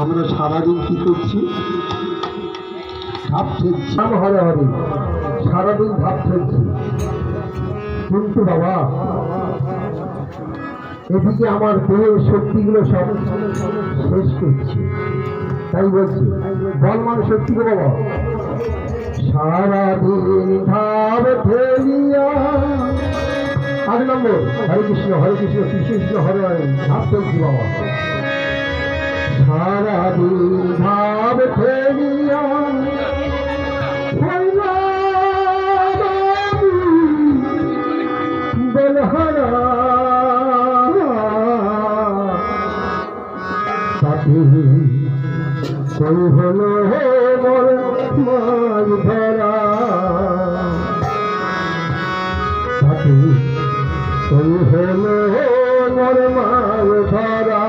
আমরা সারাদিন কি করছি? ভাব ঠেকছি হরে হরে। সারাদিন ভাব ঠেকছি কিন্তু বাবা, এদিকে আমার দেহের শক্তিগুলো সব শেষ করছি। তাই বলছি, বল মানে সত্যি গো বাবা। সারাদিন ভাব ঠেলিয়া আট নম্বর হরে কৃষ্ণ হরে কৃষ্ণ কৃষ্ণ কৃষ্ণ হরে হরে ভাব চলছি বাবা। ভাব বলহারা। তাতে কই হলো মোর মাছ ধরা। হলো মোর মাছ ধরা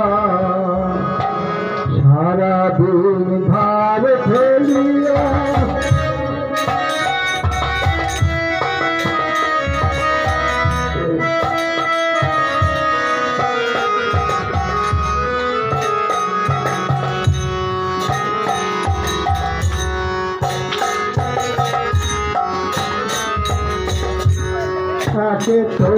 সারাদিন ভাব ফেলিয়া থাকে তো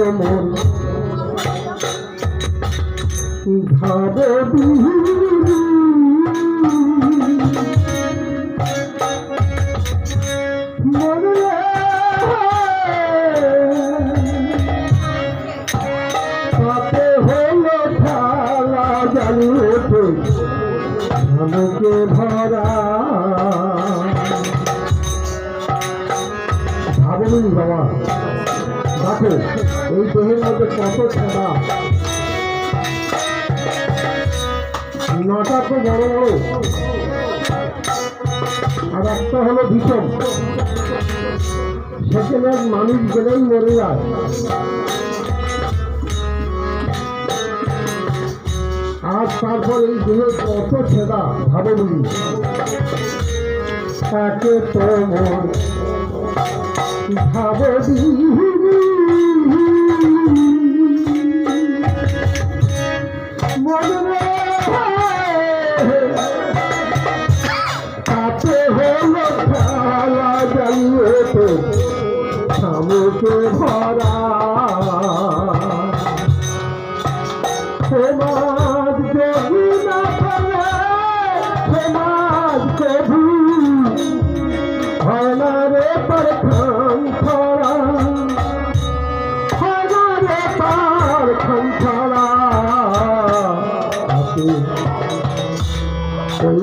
জ্বালিয়ে আমাকে ভরা বাবা। দেখো এই দেহের মধ্যে কত ছেঁড়া নটা তো বড় আর একটা হলো ভীষণ। সেখানে মানুষ গেলেই মরে যায়। আর তারপর এই দেহে কত ছেদা ভালো বলি তাকে ভাবদি মনে সমাজ যদি না ফেলে সমাজ কবু হনারে পর খান ছড়া, হনারে পর খান ছড়া। ওই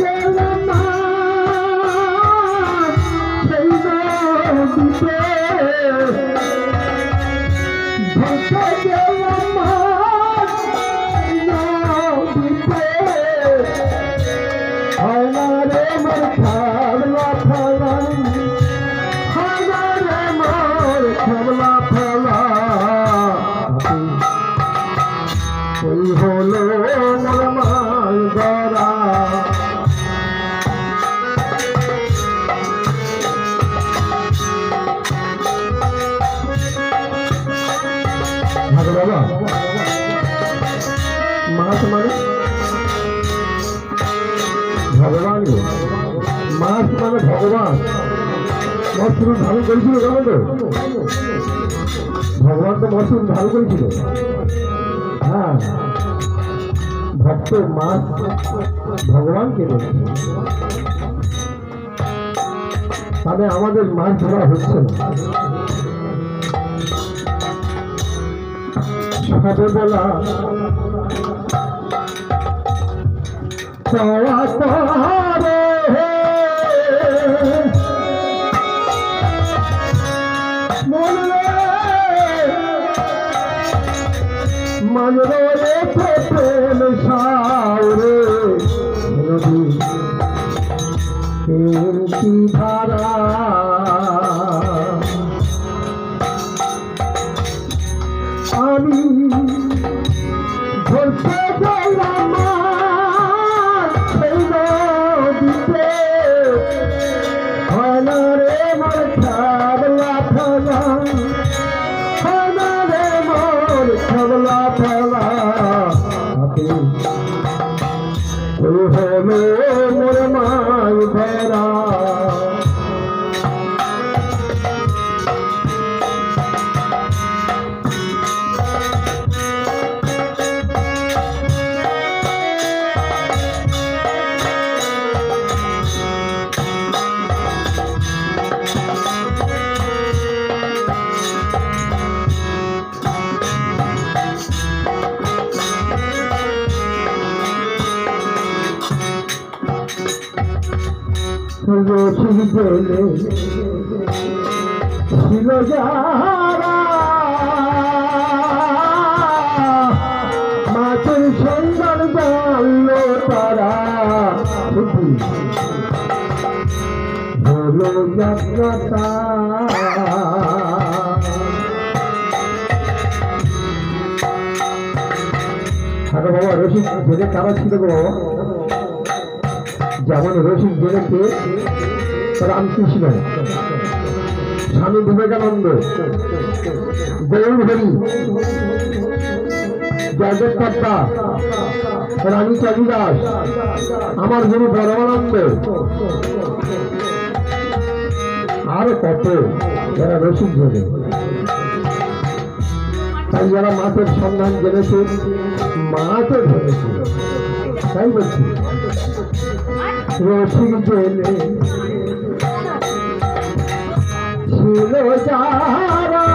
जगमा বাবা। মাস মানে? ভগবান গো। মাস মানে ভগবান। অস্ত্র ধারণ করেছিল, জানো তো? ভগবান তো অস্ত্র ধারণ করেছিল। হ্যাঁ। ভক্ত মাছ ভগবানকে বলছে তাহলে আমাদের মাছ ধরা হচ্ছে না। চাওয়া করে মনরে। প্রেম সাউরে ধারা? হাতে ওই রসিক পেলে ছিল যারা মাছের সন্ধান জানলো তারা হলো যাত্রাটা আরে বাবা, রসিক ছেলে কারা ছিল গো? যেমন রসিক জেনেছে রামকৃষ্ণ স্বামী বিবেকানন্দ, গৌর হরি কর্তা রানী চাঁদিদাস আমার গুরু পরমানন্দ আর কত যারা রসিক জেনে তাই যারা মাছের সন্ধান জেনেছে, মাছও ধরেছে। তাই বলছি। রসিক জেলে ছিল যারা।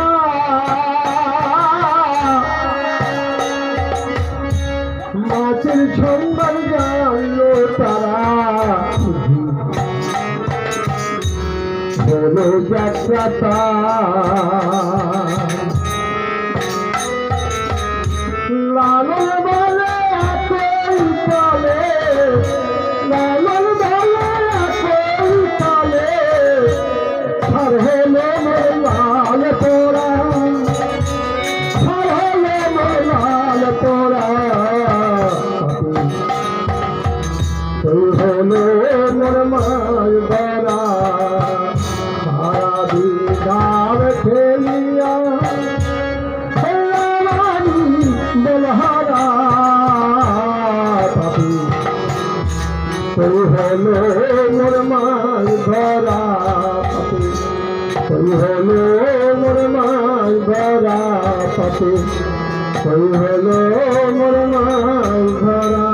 মাছের সম্মান জানলো তারা হলো যাত্রাটা লালন তুই হলো মোর মাই ধরা পাপি। তুই হলো মোর মাই